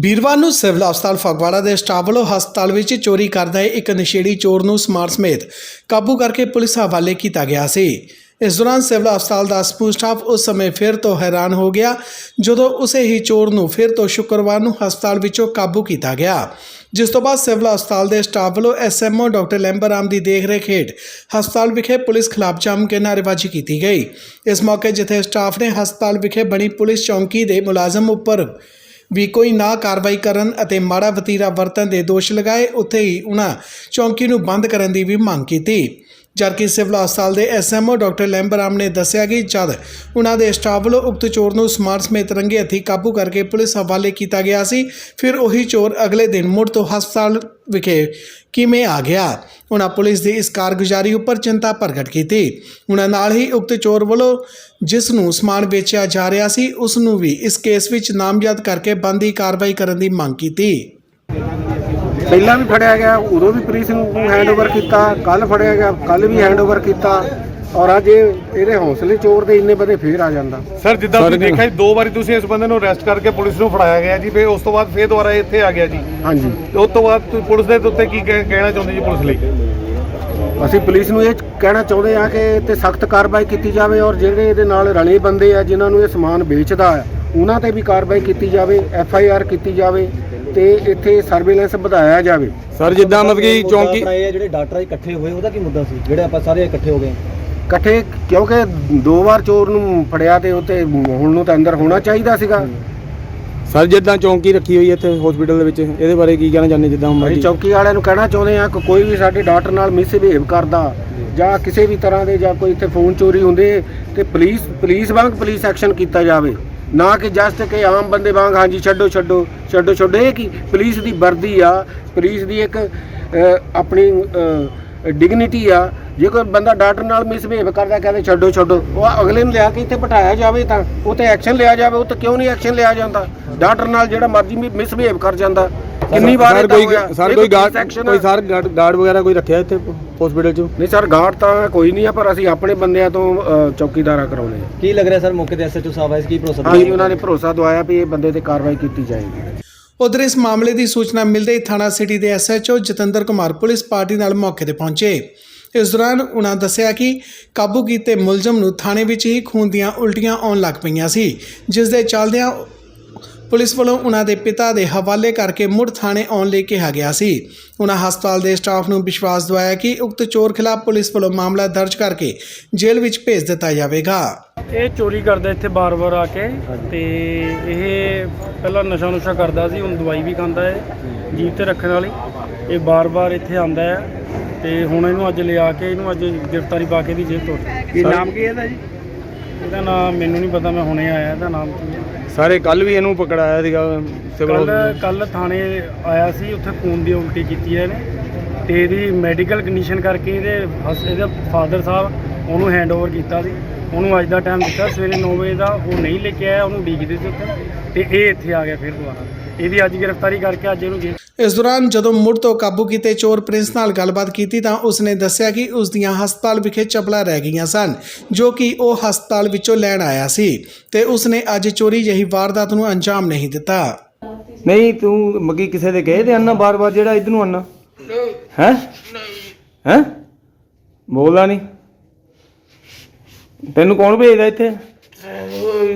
ਵੀਰਵਾਰ ਨੂੰ ਸਿਵਲ ਹਸਪਤਾਲ ਫਗਵਾੜਾ ਦੇ ਸਟਾਫ ਵੱਲੋਂ ਹਸਪਤਾਲ ਵਿੱਚ ਚੋਰੀ ਕਰਦਾ ਇੱਕ ਨਸ਼ੇੜੀ ਚੋਰ ਨੂੰ ਸਮਾਰਟ ਸਮੇਤ ਕਾਬੂ ਕਰਕੇ ਪੁਲਿਸ ਹਵਾਲੇ ਕੀਤਾ ਗਿਆ ਸੀ। ਇਸ ਦੌਰਾਨ ਸਿਵਲ ਹਸਪਤਾਲ ਦਾ ਸਮੂਹ ਸਟਾਫ ਉਸ ਸਮੇਂ ਫਿਰ ਤੋਂ ਹੈਰਾਨ ਹੋ ਗਿਆ, ਜਦੋਂ ਉਸੇ ਹੀ ਚੋਰ ਨੂੰ ਫਿਰ ਤੋਂ ਸ਼ੁੱਕਰਵਾਰ ਨੂੰ ਹਸਪਤਾਲ ਵਿੱਚੋਂ ਕਾਬੂ ਕੀਤਾ ਗਿਆ। ਜਿਸ ਤੋਂ ਬਾਅਦ ਸਿਵਲ ਹਸਪਤਾਲ ਦੇ ਸਟਾਫ ਵੱਲੋਂ ਐਸਐਮਓ ਡਾਕਟਰ ਲੈਂਬਰਾਮ ਦੀ ਦੇਖਰੇਖ ਹੇਠ ਹਸਪਤਾਲ ਵਿਖੇ ਪੁਲਿਸ ਖਿਲਾਫ ਜੰਮ ਕੇ ਨਾਅਰੇਬਾਜ਼ੀ ਕੀਤੀ ਗਈ। ਇਸ ਮੌਕੇ ਜਿੱਥੇ ਸਟਾਫ ਨੇ ਹਸਪਤਾਲ ਵਿਖੇ ਬਣੀ ਪੁਲਿਸ ਚੌਂਕੀ ਦੇ ਮੁਲਾਜ਼ਮ ਉੱਪਰ ਵੀ ਕੋਈ ਨਾ ਕਾਰਵਾਈ ਕਰਨ ਅਤੇ ਮਾੜਾ ਵਤੀਰਾ ਵਰਤਣ ਦੇ ਦੋਸ਼ ਲਗਾਏ, ਉੱਥੇ ਹੀ ਉਹਨਾਂ ਚੌਂਕੀ ਨੂੰ ਬੰਦ ਕਰਨ ਦੀ ਵੀ ਮੰਗ ਕੀਤੀ। ਜਦਕਿ ਸਿਵਲ ਹਸਪਤਾਲ ਦੇ ਐਸਐਮਓ ਡਾਕਟਰ ਲੈਂਬਰਾਮ ਨੇ ਦੱਸਿਆ ਕਿ ਜਦ ਉਹਨਾਂ ਦੇ ਸਟਾਫ ਵੱਲੋਂ ਉਕਤ ਚੋਰ ਨੂੰ ਸਮਾਰਟ ਸਮੇਤ ਰੰਗੇ ਹੱਥੀਂ ਕਾਬੂ ਕਰਕੇ ਪੁਲਿਸ ਹਵਾਲੇ ਕੀਤਾ ਗਿਆ ਸੀ, ਫਿਰ ਉਹੀ ਚੋਰ ਅਗਲੇ ਦਿਨ ਮੁੜ ਤੋਂ ਹਸਪਤਾਲ ਵਿਖੇ ਕਿਵੇਂ ਆ ਗਿਆ? ਉਹਨਾਂ ਪੁਲਿਸ ਦੀ ਇਸ ਕਾਰਗੁਜ਼ਾਰੀ ਉੱਪਰ ਚਿੰਤਾ ਪ੍ਰਗਟ ਕੀਤੀ। ਉਹਨਾਂ ਨਾਲ ਹੀ ਉਕਤ ਚੋਰ ਵੱਲੋਂ ਜਿਸ ਨੂੰ ਸਮਾਨ ਵੇਚਿਆ ਜਾ ਰਿਹਾ ਸੀ, ਉਸ ਨੂੰ ਵੀ ਇਸ ਕੇਸ ਵਿੱਚ ਨਾਮਜ਼ਦ ਕਰਕੇ ਬੰਦੀ ਕਾਰਵਾਈ ਕਰਨ ਦੀ ਮੰਗ ਕੀਤੀ। ਪਹਿਲਾਂ ਵੀ ਫੜਿਆ ਗਿਆ ਉਦੋਂ ਵੀ ਪ੍ਰੀਸ ਨੂੰ ਹੈਂਡਓਵਰ ਕੀਤਾ ਕੱਲ ਫੜਿਆ ਗਿਆ ਕੱਲ ਵੀ ਹੈਂਡਓਵਰ ਕੀਤਾ ਔਰ ਅੱਜ ਇਹ ਇਹਦੇ ਹੌਸਲੇ ਚੋਰ ਦੇ ਇੰਨੇ ਬਦੇ ਫੇਰ ਆ ਜਾਂਦਾ। ਸਰ ਜਿੱਦਾਂ ਤੁਸੀਂ ਦੇਖਿਆ ਜੀ, ਦੋ ਵਾਰੀ ਤੁਸੀਂ ਇਸ ਬੰਦੇ ਨੂੰ ਅਰੈਸਟ ਕਰਕੇ ਪੁਲਿਸ ਨੂੰ ਫੜਾਇਆ ਗਿਆ ਜੀ ਫਿਰ ਉਸ ਤੋਂ ਬਾਅਦ ਫੇਰ ਦੁਬਾਰਾ ਇਹ ਇੱਥੇ ਆ ਗਿਆ ਜੀ। ਹਾਂਜੀ। ਤੇ ਉਸ ਤੋਂ ਬਾਅਦ ਤੁਸੀਂ ਪੁਲਿਸ ਦੇ ਉੱਤੇ ਕੀ ਕਹਿ- ਕਹਿਣਾ ਚਾਹੁੰਦੇ ਜੀ ਪੁਲਿਸ ਲਈ? ਅਸੀਂ ਪੁਲਿਸ ਨੂੰ ਇਹ ਕਹਿਣਾ ਚਾਹੁੰਦੇ ਆ ਕਿ ਤੇ ਸਖਤ ਕਾਰਵਾਈ ਕੀਤੀ ਜਾਵੇ ਔਰ ਜਿਹੜੇ ਇਹਦੇ ਨਾਲ ਰਲੇ ਬੰਦੇ ਆ ਜਿਨ੍ਹਾਂ ਨੂੰ ਇਹ ਸਮਾਨ ਵੇਚਦਾ ਆ ਉਹਨਾਂ ਤੇ ਵੀ ਕਾਰਵਾਈ ਕੀਤੀ ਜਾਵੇ ਐਫ ਆਈ ਆਰ ਕੀਤੀ ਜਾਵੇ ਤੇ ਇੱਥੇ ਸਰਵੇਲੈਂਸ ਵਧਾਇਆ ਜਾਵੇ। ਸਰ ਜਿੱਦਾਂ ਮਤਲਬ ਕਿ ਚੌਂਕੀ ਜਿਹੜੇ ਡਾਕਟਰ ਇਕੱਠੇ ਹੋਏ ਉਹਦਾ ਕੀ ਮੁੱਦਾ ਸੀ? ਜਿਹੜੇ ਆਪਾਂ ਸਾਰੇ ਇਕੱਠੇ ਹੋ ਗਏ। ਇਕੱਠੇ ਕਿਉਂਕਿ ਦੋ ਵਾਰ ਚੋਰ ਨੂੰ ਫੜਿਆ ਤੇ ਉੱਤੇ ਹੁਣ ਨੂੰ ਤਾਂ ਅੰਦਰ ਹੋਣਾ ਚਾਹੀਦਾ ਸੀਗਾ। ਸਰ ਜਿੱਦਾਂ ਚੌਂਕੀ ਰੱਖੀ ਹੋਈ ਹੈ ਇੱਥੇ ਹਸਪੀਟਲ ਦੇ ਵਿੱਚ ਇਹਦੇ ਬਾਰੇ ਕੀ ਕਹਿਣਾ ਚਾਹੁੰਦੇ ਜਿੱਦਾਂ ਅਸੀਂ ਚੌਕੀ ਵਾਲਿਆਂ ਨੂੰ ਕਹਿਣਾ ਚਾਹੁੰਦੇ ਆ ਕਿ ਕੋਈ ਵੀ ਸਾਡੇ ਡਾਕਟਰ ਨਾਲ ਮਿਸਬਿਹੇਵ ਕਰਦਾ ਜਾਂ ਕਿਸੇ ਵੀ ਤਰ੍ਹਾਂ ਦੇ ਜਾਂ ਕੋਈ ਇੱਥੇ ਫੋਨ ਚੋਰੀ ਹੁੰਦੇ ਤੇ ਪੁਲਿਸ ਪੁਲਿਸ ਵਾਂਗ ਪੁਲਿਸ ਐਕਸ਼ਨ ਕੀਤਾ ਜਾਵੇ। ਨਾ ਕਿ ਜਸਟ ਕਿ ਆਮ ਬੰਦੇ ਵਾਂਗ, ਹਾਂਜੀ, ਛੱਡੋ ਛੱਡੋ ਛੱਡੋ ਛੱਡੋ। ਇਹ ਕੀ? ਪੁਲਿਸ ਦੀ ਵਰਦੀ ਆ। ਪੁਲਿਸ ਦੀ ਇੱਕ ਆਪਣੀ ਡਿਗਨਿਟੀ ਆ। ਜੇ ਕੋਈ ਬੰਦਾ ਡਾਕਟਰ ਨਾਲ ਮਿਸਬਿਹੇਵ ਕਰਦਾ, ਕਹਿੰਦੇ ਛੱਡੋ ਛੱਡੋ। ਉਹ ਅਗਲੇ ਨੂੰ ਲਿਆ ਕੇ ਇੱਥੇ ਬਿਠਾਇਆ ਜਾਵੇ ਤਾਂ, ਉਹ ਤੇ ਐਕਸ਼ਨ ਲਿਆ ਜਾਵੇ, ਉਹ ਤਾਂ ਕਿਉਂ ਨਹੀਂ ਐਕਸ਼ਨ ਲਿਆ ਜਾਂਦਾ? ਡਾਕਟਰ ਨਾਲ ਜਿਹੜਾ ਮਰਜ਼ੀ ਮਿਸਬਿਹੇਵ ਕਰ ਜਾਂਦਾ। ਕਿੰਨੀ ਵਾਰ ਸਰ ਕੋਈ? ਸਰ ਕੋਈ ਗਾਰਡ ਕੋਈ। ਸਰ ਗਾਰਡ ਵਗੈਰਾ ਕੋਈ ਰੱਖਿਆ ਇੱਥੇ ਹਸਪੀਟਲ 'ਚ? ਨਹੀਂ ਸਰ ਗਾਰਡ ਤਾਂ ਕੋਈ ਨਹੀਂ ਆ ਪਰ ਅਸੀਂ ਆਪਣੇ ਬੰਦਿਆਂ ਤੋਂ ਚੌਕੀਦਾਰਾ ਕਰਾਉਣੇ ਆ ਕੀ ਲੱਗ ਰਿਹਾ ਸਰ ਮੌਕੇ ਤੇ ਐਸਐਚਓ ਸਾਹਿਬ ਆਏ ਕੀ ਭਰੋਸਾ ਹਾਂਜੀ ਉਹਨਾਂ ਨੇ ਭਰੋਸਾ ਦਵਾਇਆ ਵੀ ਇਹ ਬੰਦੇ ਤੇ ਕਾਰਵਾਈ ਕੀਤੀ ਜਾਏਗੀ। ਉਧਰ ਇਸ ਮਾਮਲੇ ਦੀ ਸੂਚਨਾ ਮਿਲਦੇ ਹੀ ਥਾਣਾ ਸਿਟੀ ਦੇ SHO Jatinder Kumar police party ਨਾਲ ਮੌਕੇ ਤੇ ਪਹੁੰਚੇ। ਇਸ ਦੌਰਾਨ ਉਹਨਾਂ ਦੱਸਿਆ ਕਿ ਕਾਬੂ ਕੀਤੇ ਮੁਲਜ਼ਮ ਨੂੰ ਥਾਣੇ ਵਿੱਚ ਹੀ ਖੂਨ ਦੀਆਂ ਉਲਟੀਆਂ ਆਉਣ ਲੱਗ ਪਈਆਂ ਸੀ ਜਿਸ ਦੇ ਚੱਲਦਿਆਂ ਪੁਲਿਸ ਵੱਲੋਂ ਉਹਨਾਂ ਦੇ ਪਿਤਾ ਦੇ ਹਵਾਲੇ ਕਰਕੇ ਮੁੜ ਥਾਣੇ ਆਉਣ ਲਈ ਕਿਹਾ ਗਿਆ ਸੀ। ਉਹਨਾਂ ਹਸਪਤਾਲ ਦੇ ਸਟਾਫ ਨੂੰ ਵਿਸ਼ਵਾਸ ਦਿਵਾਇਆ ਕਿ ਉਕਤ ਚੋਰ ਖਿਲਾਫ ਪੁਲਿਸ ਵੱਲੋਂ ਮਾਮਲਾ ਦਰਜ ਕਰਕੇ ਜੇਲ੍ਹ ਵਿੱਚ ਭੇਜ ਦਿੱਤਾ ਜਾਵੇਗਾ। ਇਹ ਚੋਰੀ ਕਰਦਾ ਇੱਥੇ ਬਾਰ-ਬਾਰ ਆ ਕੇ ਤੇ ਇਹ ਪਹਿਲਾਂ ਨਸ਼ਾ ਨੁਸ਼ਾ ਕਰਦਾ ਸੀ ਹੁਣ ਦਵਾਈ ਵੀ ਖਾਂਦਾ ਹੈ ਜੀਭ ਤੇ ਰੱਖਣ ਵਾਲੀ। ਇਹ ਬਾਰ-ਬਾਰ ਇੱਥੇ ਆਂਦਾ ਹੈ ਤੇ ਹੁਣ ਇਹਨੂੰ ਅੱਜ ਲਿਆ ਕੇ ਇਹਨੂੰ ਅੱਜ ਗ੍ਰਿਫਤਾਰੀ ਪਾ ਕੇ ਦੀ ਜੇਲ੍ਹ ਤੋਂ ਕੀ ਨਾਮ ਕੀ ਇਹਦਾ ਜੀ? ਇਹਦਾ ਨਾਮ ਮੈਨੂੰ ਨਹੀਂ ਪਤਾ ਮੈਂ ਹੁਣੇ ਆਇਆ ਇਹਦਾ ਨਾਮ ਕੀ ਹੈ? ਸਾਰੇ ਕੱਲ ਵੀ ਇਹਨੂੰ ਪਕੜਾਇਆ ਸੀਗਾ ਸਿਵਲ ਕੱਲ ਕੱਲ ਥਾਣੇ ਆਇਆ ਸੀ ਉੱਥੇ ਖੂਨ ਦੀ ਉਲਟੀ ਕੀਤੀ ਹੈ ਇਹਨੇ। ਤੇ ਇਹਦੀ ਮੈਡੀਕਲ ਕੰਡੀਸ਼ਨ ਕਰਕੇ ਇਹਦੇ ਹਸ- ਇਹਦੇ ਫਾਦਰ ਸਾਹਿਬ ਉਹਨੂੰ ਹੈਂਡਓਵਰ ਕੀਤਾ ਸੀ। ਉਹਨੂੰ ਅੱਜ ਦਾ ਟਾਈਮ ਦਿੱਤਾ ਸਵੇਰੇ 9 ਵਜੇ ਦਾ ਉਹ ਨਹੀਂ ਲੈ ਕੇ ਆਇਆ ਉਹਨੂੰ ਉਡੀਕਦੇ ਸੀ ਉੱਥੇ। ਤੇ ਇਹ ਇੱਥੇ ਆ ਗਿਆ ਫਿਰ ਦੁਬਾਰਾ। ਇਹਦੀ ਅੱਜ ਗ੍ਰਿਫਤਾਰੀ ਕਰਕੇ ਅੱਜ ਇਹਨੂੰ ਜੇਲ੍ਹ ਇਸ ਦੌਰਾਨ ਜਦੋਂ ਮੁੜ ਤੋਂ ਕਾਬੂ ਕੀਤੇ ਚੋਰ ਪ੍ਰਿੰਸ ਨਾਲ ਗੱਲਬਾਤ ਕੀਤੀ ਤਾਂ ਉਸਨੇ ਦੱਸਿਆ ਕਿ ਉਸ ਦੀਆਂ ਹਸਪਤਾਲ ਵਿਖੇ ਚੱਪਲਾਂ ਰਹਿ ਗਈਆਂ ਸਨ ਜੋ ਕਿ ਉਹ ਹਸਪਤਾਲ ਵਿੱਚੋਂ ਲੈਣ ਆਇਆ ਸੀ ਤੇ ਉਸਨੇ ਅੱਜ ਚੋਰੀ ਜਿਹੀ ਵਾਰਦਾਤ ਨੂੰ ਅੰਜਾਮ ਨਹੀਂ ਦਿੱਤਾ। ਨਹੀਂ ਤੂੰ ਮੱਗੀ ਕਿਸੇ ਦੇ ਕਹੇ ਤੇ ਆਨਾ ਬਾਰ-ਬਾਰ ਜਿਹੜਾ ਇਧਰ ਨੂੰ ਆਨਾ ਹੈ? ਹੈ? ਬੋਲਦਾ ਨਹੀਂ। ਤੈਨੂੰ ਕੌਣ ਭੇਜਦਾ ਇੱਥੇ?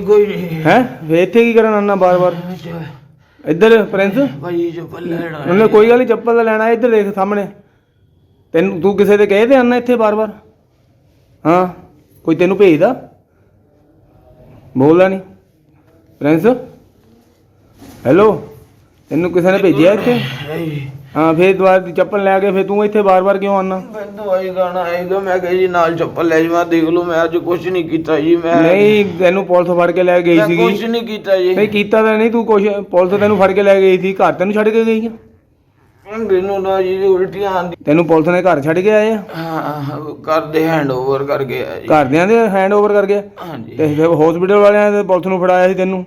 ਕੋਈ ਨਹੀਂ। ਹੈ? ਵੇ ਇੱਥੇ ਕੀ ਕਰਨ ਆਨਾ ਬਾਰ-ਬਾਰ? ਇੱਧਰ ਪ੍ਰਿੰਸ? ਭਾਈ ਜੋ ਪੱਲੇ ਲੈਣਾ ਉਹਨੇ ਕੋਈ ਗੱਲ ਨੀ ਚੱਪਲ ਤਾਂ ਲੈਣਾ ਇੱਧਰ ਦੇਖ ਸਾਹਮਣੇ। ਤੈਨੂੰ ਤੂੰ ਕਿਸੇ ਦੇ ਕਹੇ ਤੇ ਆਨਾ ਇੱਥੇ ਬਾਰ-ਬਾਰ? ਹਾਂ ਕੋਈ ਤੈਨੂੰ ਭੇਜਦਾ? ਬੋਲਦਾ ਨਹੀਂ ਪ੍ਰਿੰਸ? ਹੈਲੋ? ਤੈਨੂੰ ਕਿਸੇ ਨੇ ਭੇਜਿਆ ਇੱਥੇ? ਹਾਂ ਫੇਰ ਦੁਬਾਰਾ ਦੀ ਚੱਪਲ ਲੈ ਕੇ ਫੇਰ ਤੂੰ ਇੱਥੇ ਬਾਰ-ਬਾਰ ਕਿਉਂ ਆਨਾ ਮੈਂ ਦਵਾਈ ਖਾਣਾ ਆਏਗਾ ਮੈਂ ਕਿਹਾ ਜੀ ਨਾਲ ਚੱਪਲ ਲੈ ਜਾਵਾਂ ਦੇਖ ਲਓ ਮੈਂ ਅੱਜ ਕੁਝ ਨਹੀਂ ਕੀਤਾ ਜੀ ਮੈਂ ਨਹੀਂ ਤੈਨੂੰ ਪੁਲਿਸ ਫੜ ਕੇ ਲੈ ਗਈ ਮੈਂ ਕੁਝ ਸੀਗੀ ਨਹੀਂ ਕੀਤਾ ਜੀ। ਨਹੀਂ ਕੀਤਾ ਤਾਂ ਨਹੀਂ ਤੂੰ ਕੁਛ ਪੁਲਿਸ ਤੈਨੂੰ ਫੜ ਕੇ ਲੈ ਗਈ ਸੀ ਘਰ ਤੈਨੂੰ ਛੱਡ ਕੇ ਗਈ ਆ? ਮੈਨੂੰ ਨਾ ਜੀ ਉਲਟੀਆਂ ਆਂਦੀ ਤੈਨੂੰ ਪੁਲਿਸ ਨੇ ਘਰ ਛੱਡ ਕੇ ਆਏ ਆ ਹਾਂ ਕਰਦੇ ਹੈਂਡਓਵਰ ਕਰਕੇ ਆ ਜੀ। ਘਰਦਿਆਂ ਦੇ ਹੈਂਡ ਓਵਰ ਕਰ ਗਿਆ ਹਾਂਜੀ। ਤੇ ਹਸਪੀਟਲ ਵਾਲਿਆਂ ਨੇ ਪੁਲਿਸ ਨੂੰ ਫੜਾਇਆ ਸੀ ਤੈਨੂੰ?